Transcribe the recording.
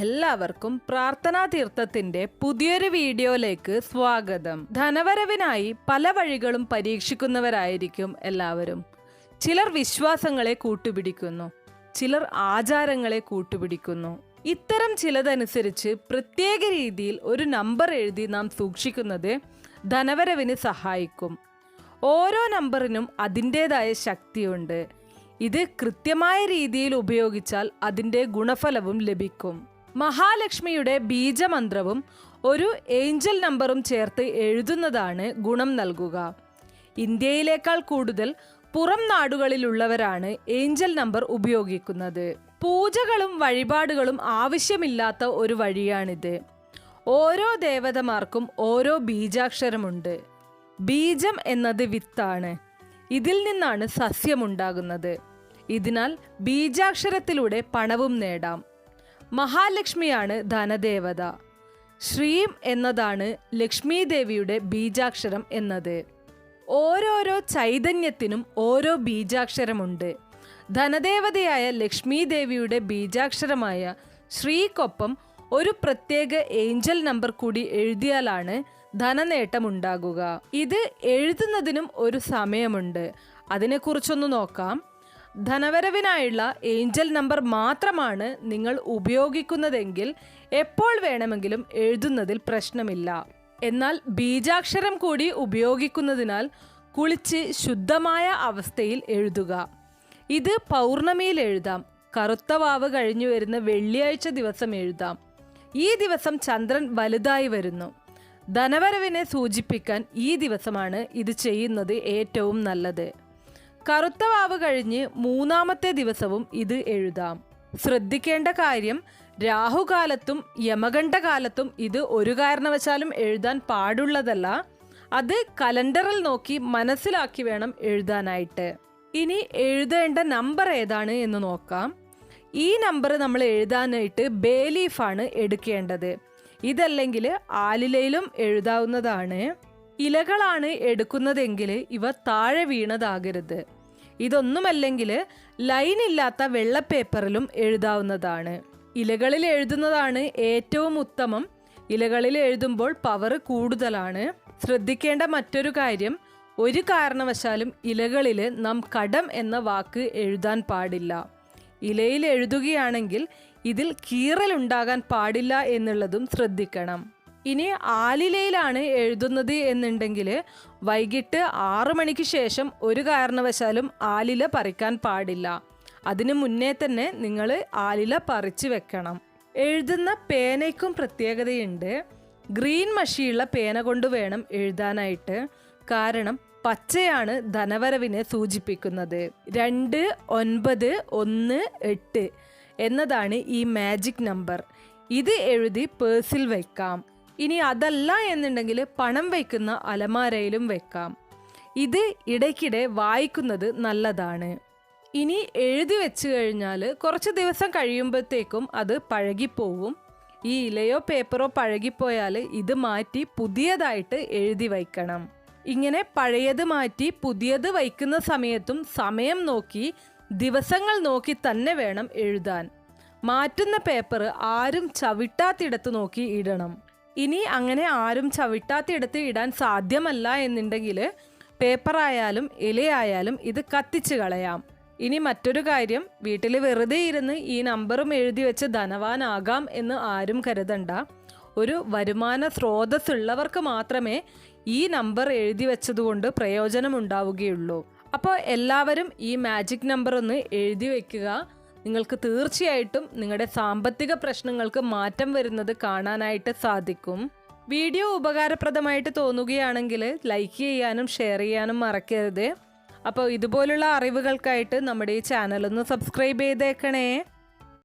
എല്ലാവർക്കും പ്രാർത്ഥനാ തീർത്ഥത്തിന്റെ പുതിയൊരു വീഡിയോയിലേക്ക് സ്വാഗതം. ധനവരവിനായി പല വഴികളും പരീക്ഷിക്കുന്നവരായിരിക്കും എല്ലാവരും. ചിലർ വിശ്വാസങ്ങളെ കൂട്ടുപിടിക്കുന്നു ചിലർ ആചാരങ്ങളെ കൂട്ടുപിടിക്കുന്നു. ഇത്തരം ചിലതനുസരിച്ച് പ്രത്യേക രീതിയിൽ ഒരു നമ്പർ എഴുതി നാം സൂക്ഷിക്കുന്നത് ധനവരവിന് സഹായിക്കും. ഓരോ നമ്പറിനും അതിന്റേതായ ശക്തിയുണ്ട്. ഇത് കൃത്യമായ രീതിയിൽ ഉപയോഗിച്ചാൽ അതിന്റെ ഗുണഫലവും ലഭിക്കും. മഹാലക്ഷ്മിയുടെ ബീജമന്ത്രവും ഒരു ഏഞ്ചൽ നമ്പറും ചേർത്ത് എഴുതുന്നതാണ് ഗുണം നൽകുക. ഇന്ത്യയിലേക്കാൾ കൂടുതൽ പുറം നാടുകളിലുള്ളവരാണ് ഏഞ്ചൽ നമ്പർ ഉപയോഗിക്കുന്നത്. പൂജകളും വഴിപാടുകളും ആവശ്യമില്ലാത്ത ഒരു വഴിയാണിത്. ഓരോ ദേവതമാർക്കും ഓരോ ബീജാക്ഷരമുണ്ട്. ബീജം എന്നത് വിത്താണ്. ഇതിൽ നിന്നാണ് സസ്യമുണ്ടാകുന്നത് ഇതിനാൽ ബീജാക്ഷരത്തിലൂടെ പണവും നേടാം. മഹാലക്ഷ്മിയാണ് ധനദേവത. ശ്രീം എന്നതാണ് ലക്ഷ്മി ദേവിയുടെ ബീജാക്ഷരം എന്നത്. ഓരോരോ ചൈതന്യത്തിനും ഓരോ ബീജാക്ഷരമുണ്ട്. ധനദേവതയായ ലക്ഷ്മി ദേവിയുടെ ബീജാക്ഷരമായ ശ്രീക്കൊപ്പം ഒരു പ്രത്യേക ഏഞ്ചൽ നമ്പർ കൂടി എഴുതിയാലാണ് ധനനേട്ടമുണ്ടാകുക. ഇത് എഴുതുന്നതിനും ഒരു സമയമുണ്ട്. അതിനെക്കുറിച്ചൊന്ന് നോക്കാം. ധനവരവിനായുള്ള ഏഞ്ചൽ നമ്പർ മാത്രമാണ് നിങ്ങൾ ഉപയോഗിക്കുന്നതെങ്കിൽ എപ്പോൾ വേണമെങ്കിലും എഴുതുന്നതിൽ പ്രശ്നമില്ല. എന്നാൽ ബീജാക്ഷരം കൂടി ഉപയോഗിക്കുന്നതിനാൽ കുളിച്ച് ശുദ്ധമായ അവസ്ഥയിൽ എഴുതുക. ഇത് പൗർണമിയിൽ എഴുതാം. കറുത്ത വാവ് കഴിഞ്ഞു വരുന്ന വെള്ളിയാഴ്ച ദിവസം എഴുതാം. ഈ ദിവസം ചന്ദ്രൻ വലുതായി വരുന്നു. ധനവരവിനെ സൂചിപ്പിക്കാൻ ഈ ദിവസമാണ് ഇത് ചെയ്യുന്നത് ഏറ്റവും നല്ലത്. കറുത്ത വാവ് കഴിഞ്ഞ് മൂന്നാമത്തെ ദിവസവും ഇത് എഴുതാം. ശ്രദ്ധിക്കേണ്ട കാര്യം രാഹുകാലത്തും യമകണ്ഠകാലത്തും ഇത് ഒരു കാരണവശാലും എഴുതാൻ പാടുള്ളതല്ല. അത് കലണ്ടറിൽ നോക്കി മനസ്സിലാക്കി വേണം എഴുതാനായിട്ട്. ഇനി എഴുതേണ്ട നമ്പർ ഏതാണ് എന്ന് നോക്കാം. ഈ നമ്പർ നമ്മൾ എഴുതാനായിട്ട് ബേലീഫാണ് എടുക്കേണ്ടത്. ഇതല്ലെങ്കിൽ ആലിലയിലും എഴുതാവുന്നതാണ്. ഇലകളാണ് എടുക്കുന്നതെങ്കിൽ ഇവ താഴെ വീണതാകരുത്. ഇതൊന്നുമല്ലെങ്കിൽ ലൈൻ ഇല്ലാത്ത വെള്ള പേപ്പറിലും എഴുതാവുന്നതാണ്. ഇലകളിൽ എഴുതുന്നതാണ് ഏറ്റവും ഉത്തമം. ഇലകളിൽ എഴുതുമ്പോൾ പവർ കൂടുതലാണ്. ശ്രദ്ധിക്കേണ്ട മറ്റൊരു കാര്യം ഒരു കാരണവശാലും ഇലകളിൽ നാം കടം എന്ന വാക്ക് എഴുതാൻ പാടില്ല. ഇലയിൽ എഴുതുകയാണെങ്കിൽ ഇതിൽ കീറലുണ്ടാകാൻ പാടില്ല എന്നുള്ളതും ശ്രദ്ധിക്കണം. ഇനി ആലിലയിലാണ് എഴുതുന്നത് എന്നുണ്ടെങ്കിൽ വൈകിട്ട് ആറു മണിക്ക് ശേഷം ഒരു കാരണവശാലും ആലില പറിക്കാൻ പാടില്ല. അതിന് മുന്നേ തന്നെ നിങ്ങൾ ആലില പറിച്ചു വെക്കണം. എഴുതുന്ന പേനയ്ക്കും പ്രത്യേകതയുണ്ട്. ഗ്രീൻ മഷിയുള്ള പേന കൊണ്ട് വേണം എഴുതാനായിട്ട്. കാരണം പച്ചയാണ് ധനവരവിനെ സൂചിപ്പിക്കുന്നത്. രണ്ട് ഒൻപത് ഒന്ന് എട്ട് എന്നതാണ് ഈ മാജിക് നമ്പർ. ഇത് എഴുതി പേഴ്സിൽ വെക്കാം. ഇനി അതല്ല എന്നുണ്ടെങ്കിൽ പണം വയ്ക്കുന്ന അലമാരയിലും വെക്കാം. ഇത് ഇടയ്ക്കിടെ വായിക്കുന്നത് നല്ലതാണ്. ഇനി എഴുതി വെച്ച് കഴിഞ്ഞാൽ കുറച്ച് ദിവസം കഴിയുമ്പോഴത്തേക്കും അത് പഴകിപ്പോവും. ഈ ഇലയോ പേപ്പറോ പഴകിപ്പോയാൽ ഇത് മാറ്റി പുതിയതായിട്ട് എഴുതി വയ്ക്കണം. ഇങ്ങനെ പഴയത് മാറ്റി പുതിയത് വയ്ക്കുന്ന സമയത്തും സമയം നോക്കി ദിവസങ്ങൾ നോക്കി തന്നെ വേണം എഴുതാൻ. മാറ്റുന്ന പേപ്പർ ആരും ചവിട്ടാത്തിടത്ത് നോക്കി ഇടണം. ഇനി അങ്ങനെ ആരും ചവിട്ടാത്തിടത്ത് ഇടാൻ സാധ്യമല്ല എന്നുണ്ടെങ്കിൽ പേപ്പറായാലും ഇലയായാലും ഇത് കത്തിച്ച് കളയാം. ഇനി മറ്റൊരു കാര്യം വീട്ടിൽ വെറുതെ ഇരുന്ന് ഈ നമ്പറും എഴുതി വെച്ച് ധനവാനാകാം എന്ന് ആരും കരുതണ്ട. ഒരു വരുമാന സ്രോതസ്സുള്ളവർക്ക് മാത്രമേ ഈ നമ്പർ എഴുതി വെച്ചതുകൊണ്ട് പ്രയോജനമുണ്ടാവുകയുള്ളൂ. അപ്പോൾ എല്ലാവരും ഈ മാജിക് നമ്പർ ഒന്ന് എഴുതി വെക്കുക. നിങ്ങൾക്ക് തീർച്ചയായിട്ടും നിങ്ങളുടെ സാമ്പത്തിക പ്രശ്നങ്ങൾക്ക് മാറ്റം വരുന്നത് കാണാനായിട്ട് സാധിക്കും. വീഡിയോ ഉപകാരപ്രദമായിട്ട് തോന്നുകയാണെങ്കിൽ ലൈക്ക് ചെയ്യാനും ഷെയർ ചെയ്യാനും മറക്കരുത്. അപ്പോൾ ഇതുപോലുള്ള അറിവുകൾക്കായിട്ട് നമ്മുടെ ഈ ചാനലൊന്ന് സബ്സ്ക്രൈബ് ചെയ്തേക്കണേ.